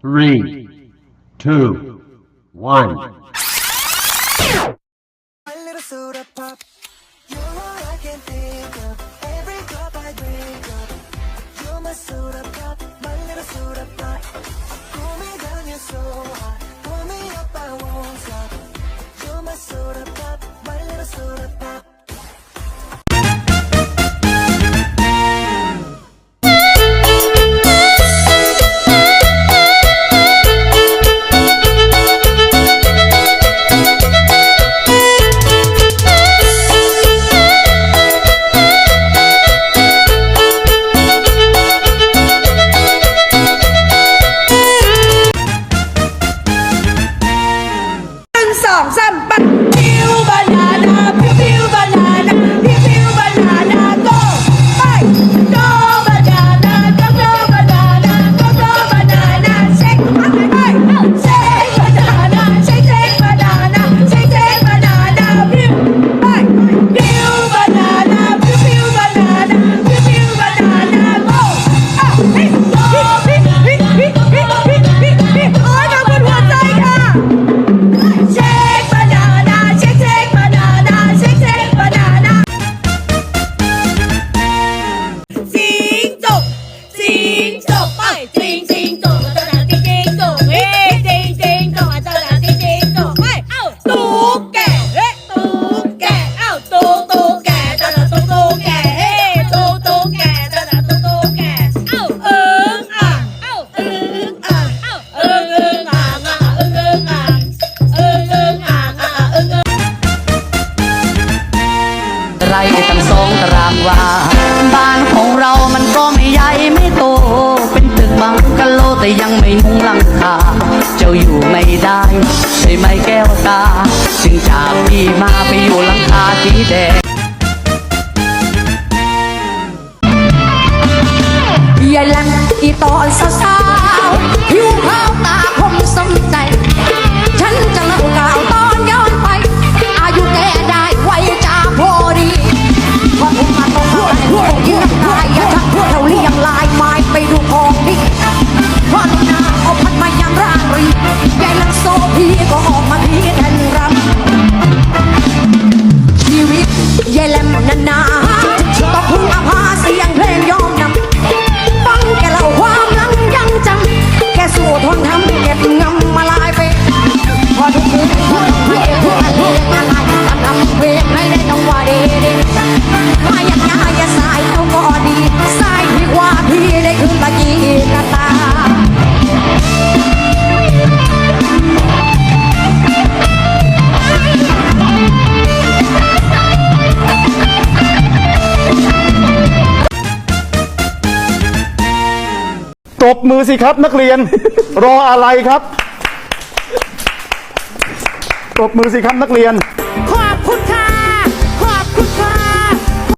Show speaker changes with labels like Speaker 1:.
Speaker 1: three, two, one.
Speaker 2: You're all I can think of. Every I drink of, you're my soda.
Speaker 3: Piu banana,
Speaker 4: piu. คา เจ้าอยู่ไม่ได้ใช่ไหมแก้วตา จึงจากพี่มาไปอยู่ลังคาทีแดง
Speaker 5: ย่าลังที่ตอนสาว
Speaker 6: ตบมือสิครับ นักเรียน รออะไรครับ ตบมือสิครับนักเรียน